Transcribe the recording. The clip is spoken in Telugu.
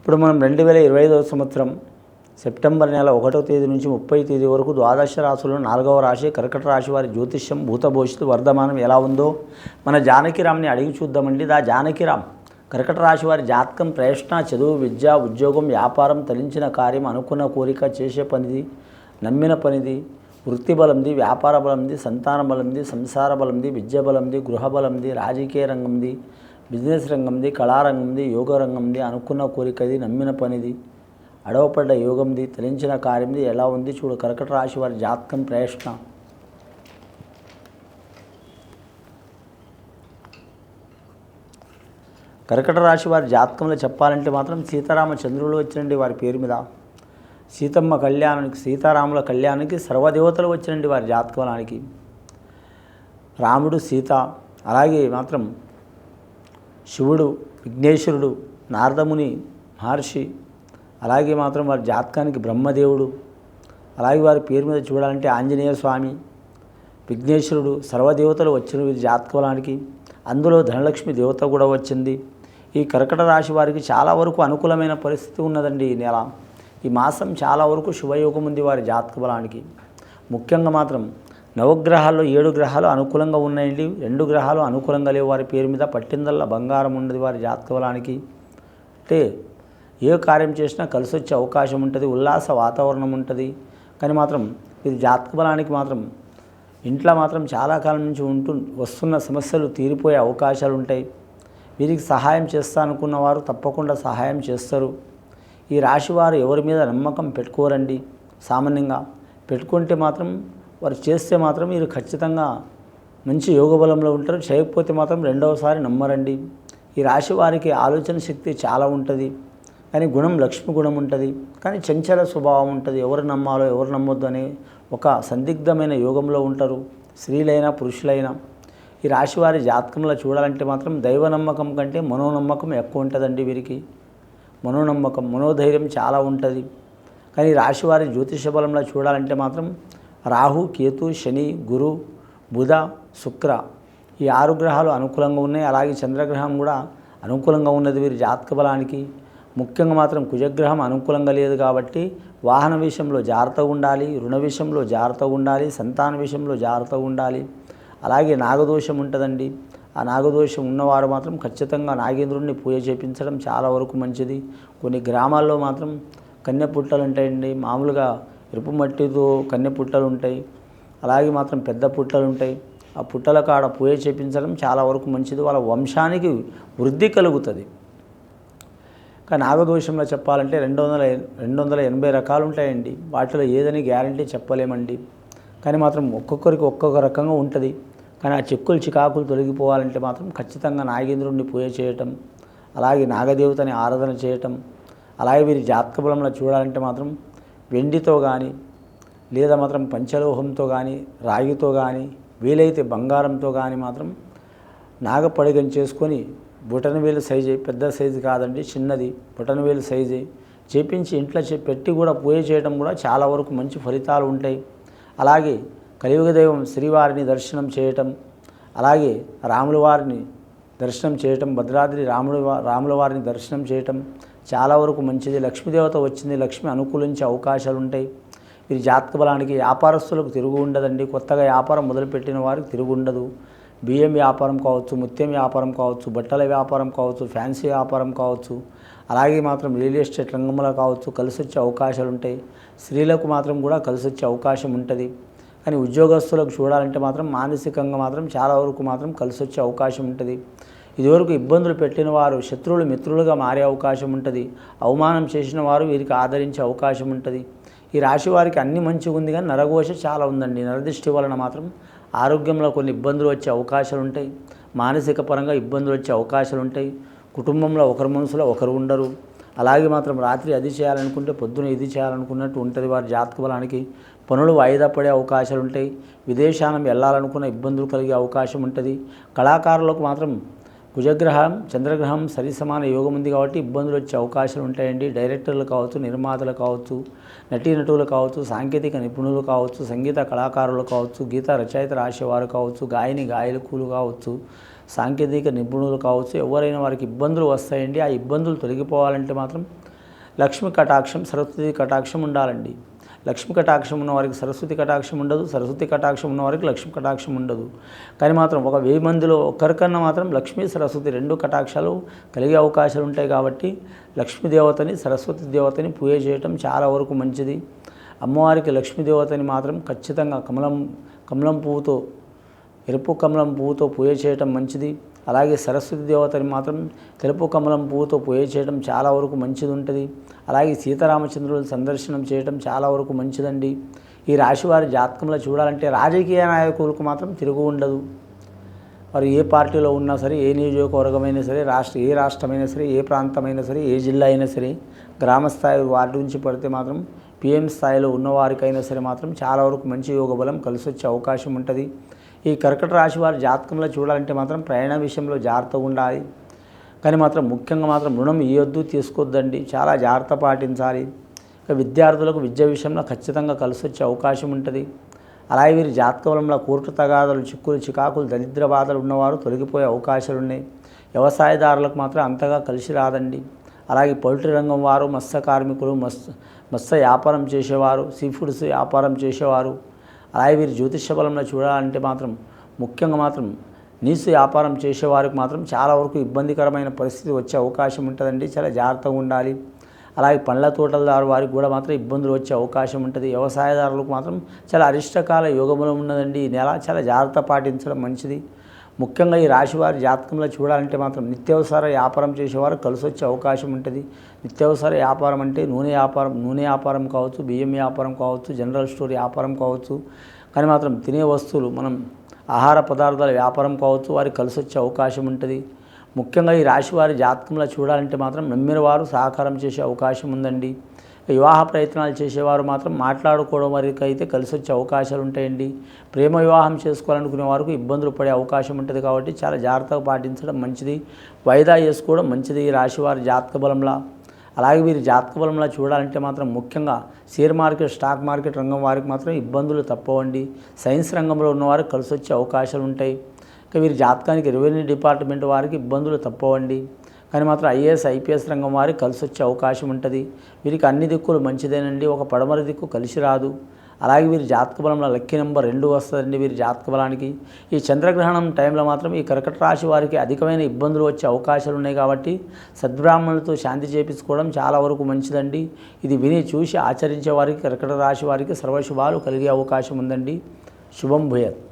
ఇప్పుడు మనం రెండు వేల ఇరవై ఐదవ సంవత్సరం సెప్టెంబర్ నెల ఒకటో తేదీ నుంచి ముప్పై తేదీ వరకు ద్వాదశ రాశుల్లో నాలుగవ రాశి కర్కట రాశి వారి జ్యోతిష్యం భూతభవిష్యత్తు వర్ధమానం ఎలా ఉందో మన జానకిరామ్ని అడిగి చూద్దామండి. దా జానకిరామ్ కర్కట రాశి వారి జాతకం ప్రయత్న చదువు విద్య ఉద్యోగం వ్యాపారం తలించిన కార్యం అనుకున్న కోరిక చేసే పనిది నమ్మిన పనిది వృత్తి బలంది వ్యాపార బలంది సంతాన బలంది సంసార బలంది విద్య బలంది గృహ బలంది రాజకీయ రంగంది బిజినెస్ రంగంది కళారంగంది యోగ రంగంది అనుకున్న కోరికది నమ్మిన పనిది అడవపడ్డ యోగంది తలించిన కార్యంది ఎలా ఉంది చూడు కర్కట రాశి వారి జాతకం ప్రయత్న కర్కట రాశి వారి జాతకంలో చెప్పాలంటే మాత్రం సీతారామ చంద్రులు వచ్చినండి వారి పేరు మీద. సీతమ్మ కళ్యాణానికి సీతారాముల కళ్యాణానికి సర్వదేవతలు వచ్చినండి వారి జాతకానికి రాముడు సీత అలాగే మాత్రం శివుడు విఘ్నేశ్వరుడు నారదముని మహర్షి అలాగే మాత్రం వారి జాతకానికి బ్రహ్మదేవుడు అలాగే వారి పేరు మీద చూడాలంటే ఆంజనేయ స్వామి విఘ్నేశ్వరుడు సర్వదేవతలు వచ్చిన వీరి జాతకానికి అందులో ధనలక్ష్మి దేవత కూడా వచ్చింది. ఈ కర్కట రాశి వారికి చాలా వరకు అనుకూలమైన పరిస్థితి ఉన్నదండి ఈ నెల. ఈ మాసం చాలా వరకు శుభయోగం ఉంది వారి జాతక బలానికి ముఖ్యంగా మాత్రం నవగ్రహాల్లో ఏడు గ్రహాలు అనుకూలంగా ఉన్నాయండి. రెండు గ్రహాలు అనుకూలంగా లేవు. వారి పేరు మీద పట్టిందల్లా బంగారం ఉన్నది వారి జాతకబలానికి. అంటే ఏ కార్యం చేసినా కలిసి వచ్చే అవకాశం ఉంటుంది. ఉల్లాస వాతావరణం ఉంటుంది. కానీ మాత్రం ఇది జాతక బలానికి మాత్రం ఇంట్లో మాత్రం చాలా కాలం నుంచి ఉంటు వస్తున్న సమస్యలు తీరిపోయే అవకాశాలు ఉంటాయి. వీరికి సహాయం చేస్తా అనుకున్న వారు తప్పకుండా సహాయం చేస్తారు. ఈ రాశి వారు ఎవరి మీద నమ్మకం పెట్టుకోరండి. సామాన్యంగా పెట్టుకుంటే మాత్రం వారు చేస్తే మాత్రం మీరు ఖచ్చితంగా మంచి యోగ బలంలో ఉంటారు. చేయకపోతే మాత్రం రెండవసారి నమ్మరండి. ఈ రాశి వారికి ఆలోచన శక్తి చాలా ఉంటుంది. కానీ గుణం లక్ష్మి గుణం ఉంటుంది. కానీ చంచల స్వభావం ఉంటుంది. ఎవరు నమ్మాలో ఎవరు నమ్మొద్దు అనే ఒక సందిగ్ధమైన యోగంలో ఉంటారు. స్త్రీలైనా పురుషులైనా. ఈ రాశి వారి జాతకంలో చూడాలంటే మాత్రం దైవ నమ్మకం కంటే మనోనమ్మకం ఎక్కువ ఉంటుందండి వీరికి. మనోనమ్మకం మనోధైర్యం చాలా ఉంటుంది. కానీ ఈ రాశి వారి జ్యోతిష బలంలో చూడాలంటే మాత్రం రాహు కేతు శని గురు బుధ శుక్ర ఈ ఆరు గ్రహాలు అనుకూలంగా ఉన్నాయి. అలాగే చంద్రగ్రహం కూడా అనుకూలంగా ఉన్నది వీరి జాతక బలానికి. ముఖ్యంగా మాత్రం కుజగ్రహం అనుకూలంగా లేదు కాబట్టి వాహన విషయంలో జాగ్రత్తగా ఉండాలి రుణ విషయంలో జాగ్రత్తగా ఉండాలి సంతాన విషయంలో జాగ్రత్తగా ఉండాలి. అలాగే నాగదోషం ఉంటుందండి. ఆ నాగదోషం ఉన్నవారు మాత్రం ఖచ్చితంగా నాగేంద్రుడిని పూజ చేపించడం చాలా వరకు మంచిది. కొన్ని గ్రామాల్లో మాత్రం కన్యపుట్టలు ఉంటాయండి. మామూలుగా ఎరుపు మట్టితో కన్నె పుట్టలు ఉంటాయి. అలాగే మాత్రం పెద్ద పుట్టలు ఉంటాయి. ఆ పుట్టల కాడ పూజ చేపించడం చాలా వరకు మంచిది. వాళ్ళ వంశానికి వృద్ధి కలుగుతుంది. కానీ నాగదోషంలో చెప్పాలంటే రెండు వందల రెండు వందల ఎనభై రకాలు ఉంటాయండి. వాటిలో ఏదని గ్యారంటీ చెప్పలేమండి. కానీ మాత్రం ఒక్కొక్కరికి ఒక్కొక్క రకంగా ఉంటుంది. కానీ ఆ చిక్కులు చికాకులు తొలగిపోవాలంటే మాత్రం ఖచ్చితంగా నాగేంద్రుడిని పూజ చేయటం అలాగే నాగదేవతని ఆరాధన చేయటం అలాగే వీరి జాతక బలంలో చూడాలంటే మాత్రం వెండితో కానీ లేదా మాత్రం పంచలోహంతో కానీ రాగితో కానీ వీలైతే బంగారంతో కానీ మాత్రం నాగపడిగం చేసుకొని బుటనవేలు సైజు పెద్ద సైజు కాదండి చిన్నది బుటనవేలు సైజు. చేపించి ఇంట్లో చే పెట్టి కూడా పూజ చేయడం కూడా చాలా వరకు మంచి ఫలితాలు ఉంటాయి. అలాగే కలియుగ దైవం శ్రీవారిని దర్శనం చేయటం అలాగే రాముల వారిని దర్శనం చేయటం భద్రాద్రి రాముల రాముల వారిని దర్శనం చేయటం చాలా వరకు మంచిది. లక్ష్మీదేవత వచ్చింది. లక్ష్మి అనుకూలించే అవకాశాలు ఉంటాయి వీరి జాతక బలానికి వ్యాపారస్తులకు తిరుగు ఉండదండి. కొత్తగా వ్యాపారం మొదలుపెట్టిన వారికి తిరుగు ఉండదు. బియ్యం వ్యాపారం కావచ్చు ముత్యం వ్యాపారం కావచ్చు బట్టల వ్యాపారం కావచ్చు ఫ్యాన్సీ వ్యాపారం కావచ్చు అలాగే మాత్రం రియల్ ఎస్టేట్ రంగంలో కావచ్చు కలిసి వచ్చే అవకాశాలు ఉంటాయి స్త్రీలకు మాత్రం కూడా కలిసి వచ్చే అవకాశం ఉంటుంది. కానీ ఉద్యోగస్తులకు చూడాలంటే మాత్రం మానసికంగా మాత్రం చాలా వరకు మాత్రం కలిసి వచ్చే అవకాశం ఉంటుంది. ఇదివరకు ఇబ్బందులు పెట్టిన వారు శత్రువులు మిత్రులుగా మారే అవకాశం ఉంటుంది. అవమానం చేసిన వారు వీరికి ఆదరించే అవకాశం ఉంటుంది. ఈ రాశి వారికి అన్ని మంచిగా ఉంది కానీ నరఘోష చాలా ఉందండి. నరదృష్టి వలన మాత్రం ఆరోగ్యంలో కొన్ని ఇబ్బందులు వచ్చే అవకాశాలు ఉంటాయి. మానసిక పరంగా ఇబ్బందులు వచ్చే అవకాశాలు ఉంటాయి. కుటుంబంలో ఒకరి మనసులో ఒకరు ఉండరు. అలాగే మాత్రం రాత్రి అది చేయాలనుకుంటే పొద్దున ఇది చేయాలనుకున్నట్టు ఉంటుంది వారి జాతక బలానికి. పనులు వాయిదా పడే అవకాశాలు ఉంటాయి. విదేశానం వెళ్ళాలనుకున్న ఇబ్బందులు కలిగే అవకాశం ఉంటుంది. కళాకారులకు మాత్రం కుజగ్రహం చంద్రగ్రహం సరి సమాన యోగం ఉంది కాబట్టి ఇబ్బందులు వచ్చే అవకాశాలు ఉంటాయండి. డైరెక్టర్లు కావచ్చు నిర్మాతలు కావచ్చు నటీనటులు కావచ్చు సాంకేతిక నిపుణులు కావచ్చు సంగీత కళాకారులు కావచ్చు గీత రచయిత రాసేవారు కావచ్చు గాయని గాయకులు కావచ్చు సాంకేతిక నిపుణులు కావచ్చు ఎవరైనా వారికి ఇబ్బందులు వస్తాయండి. ఆ ఇబ్బందులు తొలగిపోవాలంటే మాత్రం లక్ష్మి కటాక్షం సరస్వతి కటాక్షం ఉండాలండి. లక్ష్మి కటాక్షం ఉన్న వారికి సరస్వతి కటాక్షం ఉండదు సరస్వతి కటాక్షం ఉన్న వారికి లక్ష్మి కటాక్షం ఉండదు. కానీ మాత్రం ఒక వెయ్యి మందిలో ఒక్కరికన్నా మాత్రం లక్ష్మీ సరస్వతి రెండు కటాక్షాలు కలిగే అవకాశాలు ఉంటాయి కాబట్టి లక్ష్మీ దేవతని సరస్వతి దేవతని పూజ చేయటం చాలా వరకు మంచిది. అమ్మవారికి లక్ష్మీ దేవతని మాత్రం ఖచ్చితంగా కమలం కమలం పువ్వుతో ఎరుపు కమలం పువ్వుతో పూజ చేయటం మంచిది. అలాగే సరస్వతి దేవతని మాత్రం తెలుపు కమలం పువ్వుతో పూజ చేయడం చాలా వరకు మంచిది ఉంటుంది అలాగే సీతారామచంద్రుల సందర్శనం చేయడం చాలా వరకు మంచిదండి. ఈ రాశివారి జాతకంలో చూడాలంటే రాజకీయ నాయకులకు మాత్రం తిరుగు ఉండదు. వారు ఏ పార్టీలో ఉన్నా సరే ఏ నియోజకవర్గమైనా సరే రాష్ట్ర ఏ రాష్ట్రమైనా సరే ఏ ప్రాంతమైనా సరే ఏ జిల్లా అయినా సరే గ్రామ స్థాయి వార్డు నుంచి పడితే మాత్రం పిఎం స్థాయిలో ఉన్నవారికైనా సరే మాత్రం చాలా వరకు మంచి యోగ బలం కలిసి వచ్చే అవకాశం ఉంటుంది. ఈ కర్కట రాశి వారి జాతకంలో చూడాలంటే మాత్రం ప్రయాణ విషయంలో జాగ్రత్తగా ఉండాలి. కానీ మాత్రం ముఖ్యంగా మాత్రం రుణం ఇవ్వద్దు తీసుకోవద్దండి చాలా జాగ్రత్త పాటించాలి. విద్యార్థులకు విద్య విషయంలో ఖచ్చితంగా కలిసి వచ్చే అవకాశం ఉంటుంది. అలాగే వీరి జాతకంలో కోర్టు తగాదలు చిక్కులు చికాకులు దరిద్ర బాధలు ఉన్నవారు తొలగిపోయే అవకాశాలు ఉన్నాయి. వ్యవసాయదారులకు మాత్రం అంతగా కలిసి రాదండి. అలాగే పౌల్ట్రీ రంగం వారు మత్స్య కార్మికులు మత్స్య మత్స్య వ్యాపారం చేసేవారు సీ ఫుడ్స్ వ్యాపారం చేసేవారు. అలాగే వీరి జ్యోతిష్య బలంలో చూడాలంటే మాత్రం ముఖ్యంగా మాత్రం నీసు వ్యాపారం చేసేవారికి మాత్రం చాలా వరకు ఇబ్బందికరమైన పరిస్థితి వచ్చే అవకాశం ఉంటుందండి. చాలా జాగ్రత్తగా ఉండాలి. అలాగే పండ్ల తోటలదారు వారికి కూడా మాత్రం ఇబ్బందులు వచ్చే అవకాశం ఉంటుంది. వ్యవసాయదారులకు మాత్రం చాలా అరిష్టకాల యోగములు ఉన్నదండి. ఈ నెల చాలా జాగ్రత్త పాటించడం మంచిది. ముఖ్యంగా ఈ రాశివారి జాతకంలో చూడాలంటే మాత్రం నిత్యావసర వ్యాపారం చేసేవారు కలిసి వచ్చే అవకాశం ఉంటుంది. నిత్యావసర వ్యాపారం అంటే నూనె వ్యాపారం నూనె వ్యాపారం కావచ్చు బియ్యం వ్యాపారం కావచ్చు జనరల్ స్టోర్ వ్యాపారం కావచ్చు. కానీ మాత్రం తినే వస్తువులు మనం ఆహార పదార్థాల వ్యాపారం కావచ్చు వారికి కలిసి వచ్చే అవకాశం ఉంటుంది. ముఖ్యంగా ఈ రాశి వారి జాతకంలో చూడాలంటే మాత్రం నమ్మిన వారు సహకారం చేసే అవకాశం ఉందండి. వివాహ ప్రయత్నాలు చేసేవారు మాత్రం మాట్లాడుకోవడం వరకు అయితే కలిసి వచ్చే అవకాశాలు ఉంటాయండి ప్రేమ వివాహం చేసుకోవాలనుకునే వారికి ఇబ్బందులు పడే అవకాశం ఉంటుంది కాబట్టి చాలా జాగ్రత్తగా పాటించడం మంచిది. వాయిదా చేసుకోవడం మంచిది రాశివారి జాతక బలంలా. అలాగే వీరి జాతక బలంలో చూడాలంటే మాత్రం ముఖ్యంగా షేర్ మార్కెట్ స్టాక్ మార్కెట్ రంగం వారికి మాత్రం ఇబ్బందులు తప్పవండి. సైన్స్ రంగంలో ఉన్నవారికి కలిసి వచ్చే అవకాశాలు ఉంటాయి ఇక వీరి జాతకానికి రెవెన్యూ డిపార్ట్మెంట్ వారికి ఇబ్బందులు తప్పవండి. కానీ మాత్రం ఐఏఎస్ ఐపీఎస్ రంగం వారికి కలిసి వచ్చే అవకాశం ఉంటుంది. వీరికి అన్ని దిక్కులు మంచిదేనండి. ఒక పడమర దిక్కు కలిసి రాదు. అలాగే వీరి జాతక బలంలో లక్కీ నెంబర్ రెండు వస్తుందండి వీరి జాతక బలానికి. ఈ చంద్రగ్రహణం టైంలో మాత్రం ఈ కర్కట రాశి వారికి అధికమైన ఇబ్బందులు వచ్చే అవకాశాలు ఉన్నాయి కాబట్టి సద్బ్రాహ్మణులతో శాంతి చేపించుకోవడం చాలా వరకు మంచిదండి. ఇది విని చూసి ఆచరించే వారికి కర్కట రాశి వారికి సర్వశుభాలు కలిగే అవకాశం ఉందండి. శుభం భూయత్.